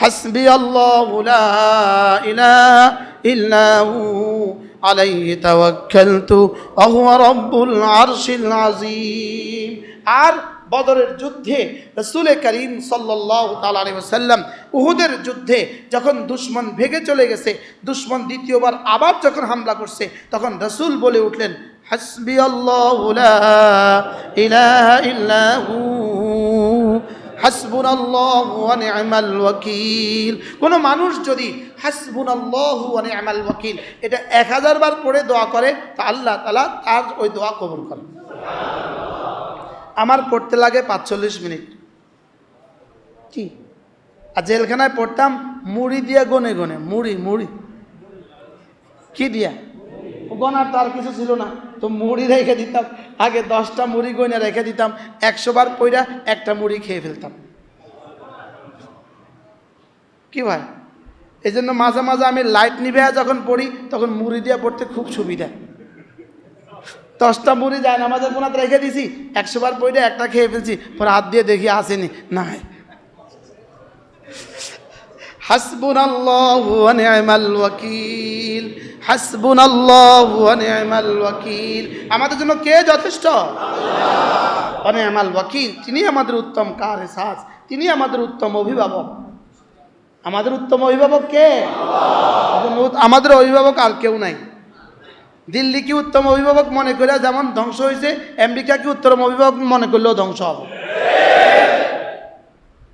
হাসবি আল্লাহ ইল্লাহু আলাইহি তাওয়াক্কালতু ওয়া রব্বুল আরশিল আযীম। আর বদরের যুদ্ধে রসুলে করিম সাল্লাহ তালাম উহুদের যুদ্ধে যখন দুশ্মন ভেঙে চলে গেছে, দুশ্মন দ্বিতীয়বার আবার যখন হামলা করছে, তখন রসুল বলে উঠলেন, হাসবি আল্লাহ ইলাহা ইল্লাহু। হাসবুন আল্লাহ নি'মাল ওয়াকিল। কোনো মানুষ যদি হাসবুন আল্লাহ নি'মাল ওয়াকিল, এটা এক হাজার বার পড়ে দোয়া করে, তা আল্লাহ তালা তার ওই দোয়া কবুল করে আমার পড়তে লাগে পাঁচচল্লিশ মিনিট। কি? আর জেলখানায় পড়তাম, মুড়ি দিয়া গনে গনে, মুড়ি মুড়ি। কি দিয়া? গনার আর কিছু ছিল না। তো মুড়ি রেখে দিতাম। আগে দশটা মুড়ি গনে রেখে দিতাম। একশো বার পইরা একটা মুড়ি খেয়ে ফেলতাম। কি ভাই? এই জন্য মাঝে মাঝে আমি লাইট নিবে যখন পড়ি, তখন মুড়ি দিয়ে পড়তে খুব সুবিধা। দশটা মুড়ি যায়, নামাজের কোনাতে রেখে দিছি, একশো বার পইরা একটা খেয়ে ফেলছি, পরে হাত দিয়ে দেখি আসেনি, নাই। হাসবুন আল্লাহ নি'মাল ওয়াকিল হাসবুন আল্লাহ নি'মাল ওয়াকিল। আমাদের জন্য কে যথেষ্ট? নি'মাল ওয়াকিল তিনি আমাদের উত্তম কার সাজ তিনি আমাদের উত্তম অভিভাবক। আমাদের উত্তম অভিভাবক কে? আমাদের অভিভাবক আর কেউ নাই। দিল্লি কি উত্তম অভিভাবক মনে করে যেমন ধ্বংস হয়েছে আমেরিকা কি উত্তম অভিভাবক মনে করলেও ধ্বংস হবে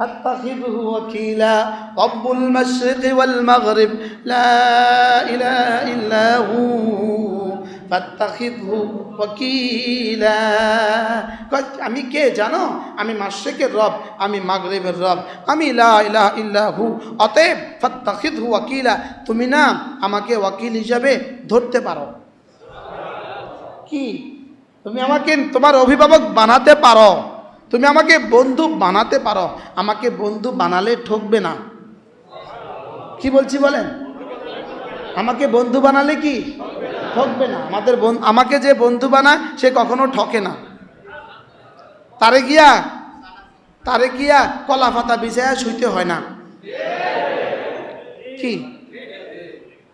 فاتخذه وكيلا رب المشرق والمغرب لا إله إلا هو فاتخذه وكيلا আমি কে জানো আমি মাশরিকের রব আমি মাগরিবের রব আমি লা ইলাহা ইল্লাহু অতএব ফাত্তাখিযহু ওয়াকিলা তুমি না আমাকে ওয়াকিল হিসাবে ধরতে পারো কি তুমি আমাকে তোমার অভিভাবক বানাতে পারো তুমি আমাকে বন্ধু বানাতে পারো, আমাকে বন্ধু বানালে ঠকবে না। কি বলছি বলেন? আমাকে বন্ধু বানালে কি? ঠকবে না। আমাদের আমাকে যে বন্ধু বানায়, সে কখনো ঠকে না। তারে গিয়া তারে গিয়া কলা পাতা বিছায়া শুইতে হয় না। কি?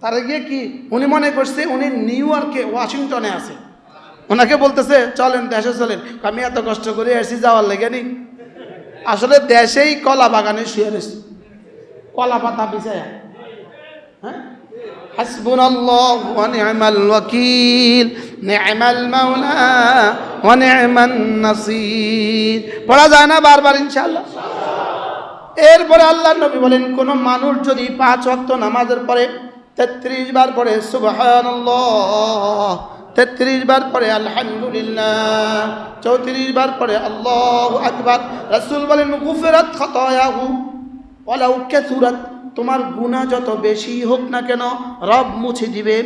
তারে গিয়ে কি? উনি মনে করছে উনি নিউ ইয়র্কে, ওয়াশিংটনে আছে। ওনাকে বলতেছে চলেন দেশে চলেন আমি এত কষ্ট করে এসি যাওয়ার লেগে নি আসলে দেশেই কলা বাগানে শুয়ে রয়েছে কলা পাতা বিছায়া হ্যাঁ حسبنا الله ونعم الوكيل نعم المولى ونعم النصير পড়া যায় না বারবার ইনশাআল্লাহ এরপরে আল্লাহ নবী বলেন কোন মানুষ যদি পাঁচ ওয়াক্ত নামাজের পরে তেত্রিশ বার পরে সুবহানাল্লাহ তেত্রিশ বার পরে আলহামদুলিল্লাহ। চৌত্রিশ বার পরে আল্লাহ আকবার। রাসূল বলেন, গুফরাত খাতায়াহু, ওয়ালাউ কাসুরাত। তোমার গুণা যত বেশি হোক না কেন, রব মুছে দিবে।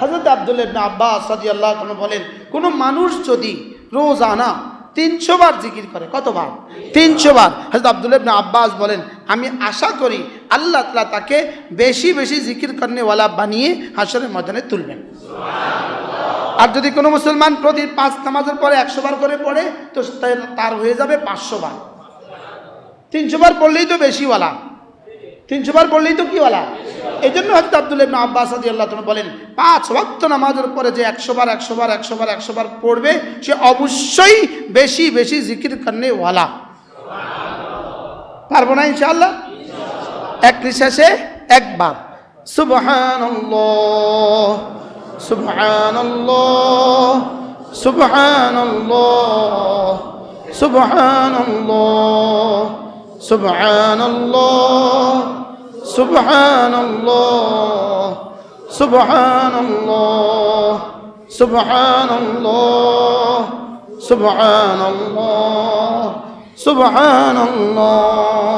হজরত আবদুল আব্বাস রাদিয়াল্লাহু আল্লাহ বলেন, কোনো মানুষ যদি রোজানা তিনশো বার জিকির করে, কতবার? তিনশো বার। হজরত আবদুল ইবনে আব্বাস বলেন, আমি আশা করি আল্লাহ তালা তাকে বেশি বেশি জিকির করনেওয়ালা বানিয়ে হাসরের ময়দানে তুলবেন। আর যদি কোনো মুসলমান প্রতি পাঁচ নামাজের পরে একশো বার করে পড়ে তো তার হয়ে যাবে পাঁচশো বার। তিনশো বার পড়লেই তো বেশিওয়ালা। তিনশো বার পড়লেই তো কিওয়ালা। এই জন্য হয়তো আব্দুল ইবনা আব্বাস আদি আল্লাহ তোমার বলেন পাঁচ ভক্ত নামাজের পরে যে একশো বার একশো বার একশো বার একশো বার পড়বে সে অবশ্যই বেশি বেশি জিকির করনে ওয়ালা। পারব না ইনশাআল্লাহ? এক নিঃশ্বাসে একবার সুবহান সুবহান সুবহান সুবহান سبحان الله سبحان الله سبحان الله سبحان الله سبحان الله سبحان الله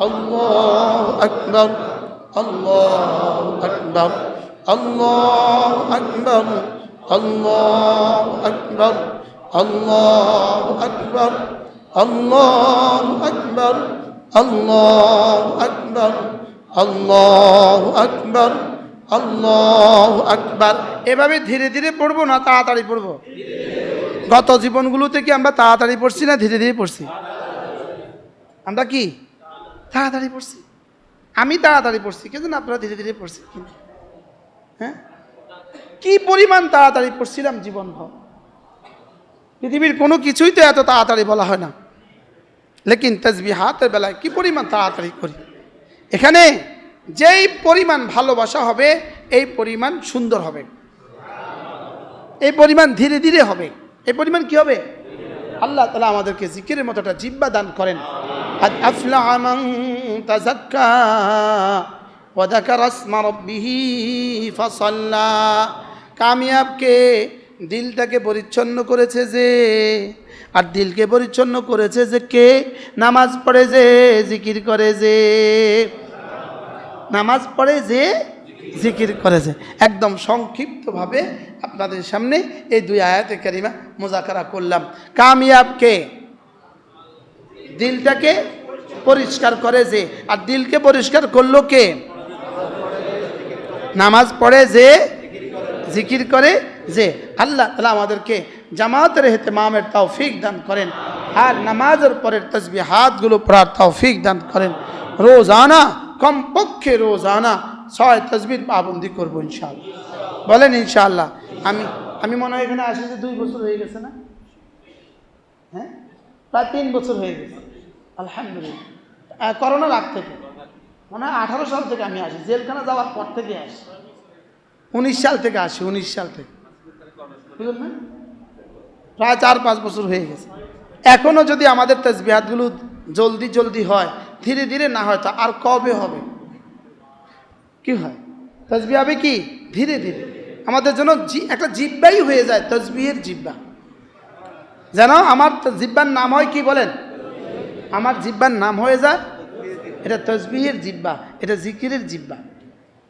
الله أكبر الله أكبر الله أكبر الله أكبر الله أكبر الله أكبر الله أكبر الله أكبر আল্লাহ আকবার এভাবে ধীরে ধীরে পড়বো না তাড়াতাড়ি পড়বো গত জীবনগুলোতে কি আমরা তাড়াতাড়ি পড়ছি না ধীরে ধীরে পড়ছি আমরা কি তাড়াতাড়ি পড়ছি। আমি তাড়াতাড়ি পড়ছি, কিন্তু আপনারা ধীরে ধীরে পড়ছি হ্যাঁ? কি পরিমাণ তাড়াতাড়ি পড়ছিলাম জীবন ভর? পৃথিবীর কোনো কিছুই তো এত তাড়াতাড়ি বলা হয় না। লেকিন তসবি হাতের বেলায় কি পরিমাণ তাড়াতাড়ি করি? এখানে যেই পরিমাণ ভালোবাসা হবে, এই পরিমাণ সুন্দর হবে। এই পরিমাণ ধীরে ধীরে হবে। এই পরিমাণ কি হবে? আল্লাহ তালা আমাদেরকে জিকিরের মতো একটা জিব্বা দান করেন। قد أفلح من تزكى وذكر اسم ربه فصلى কামিয়াবকে দিলটাকে পরিচ্ছন্ন করেছে যে আর দিলকে পরিচ্ছন্ন করেছে যে কে নামাজ পড়ে যে জিকির করে যে নামাজ পড়ে যে জিকির করে যে একদম সংক্ষিপ্তভাবে আপনাদের সামনে এই দুই আয়াতে কারিমা মোজাকারা করলাম কামিয়াবকে দিলটাকে পরিষ্কার করে যে, আর দিলকে পরিষ্কার করল কে? নামাজ পড়ে যে, জিকির করে যে, আল্লাহ তালা আমাদেরকে জামাতের হেতে মামের তৌফিক দান করেন, আর নামাজের পরের তসবি, হাতগুলো পড়ার তৌফিক দান করেন। রোজানা, কমপক্ষে রোজানা ছয় তসবির পাবন্দি করব ইনশাআল্লাহ। বলেন ইনশাআল্লাহ, আমি আমি মনে হয় এখানে আসি যে দুই বছর হয়ে গেছে না? হ্যাঁ? প্রায় তিন বছর হয়ে গেছে। আলহামদুলিল্লাহ। করোনার আগ থেকে। মনে হয় আঠারো সাল থেকে আমি আসি। জেলখানা যাওয়ার পর থেকে আসি। উনিশ সাল থেকে আসি উনিশ সাল থেকে। বুঝলেন না? প্রায় চার পাঁচ বছর হয়ে গেছে। এখনও যদি আমাদের তসবিহাতগুলো জলদি জলদি হয় ধীরে ধীরে না হয় তা আর কবে হবে? কি হয়? তসবি হবে কি? ধীরে ধীরে। আমাদের জন্য একটা জিব্বাই হয়ে যায় তসবিহের জিব্বা। যেন আমার জিব্বার নাম হয় কি বলেন? আমার জিব্বার নাম হয়ে যায়। এটা তসবিহের জিব্বা, এটা জিকিরের জিব্বা।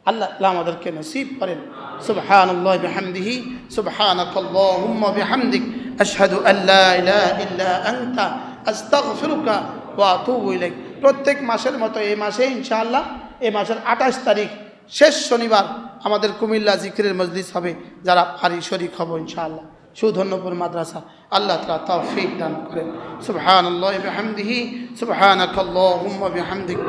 আল্লাহ আমাদেরকে নসিব করেন। সুবহানাল্লাহি বিহামদিহি, সুবহানাকাল্লাহুম্মা বিহামদিক। আশহাদু আল্লা ইলাহা ইল্লা আনতা, আস্তাগফিরুকা ওয়া আতুবু ইলাইক। প্রত্যেক মাসের মতো এই মাসে ইনশাআল্লাহ, এই মাসের আঠাশ তারিখ, শেষ শনিবার আমাদের কুমিল্লা জিকিরের মজলিস হবে, যারা পারি শরিক হব ইনশাআল্লাহ। সুধন্যপুর মাদ্রাসা আল্লাহ তালা তৌফিক দান করেন। সুবহানাল্লাহি বিহামদিহি সুবহানাকাল্লাহুম্মা বিহামদিক।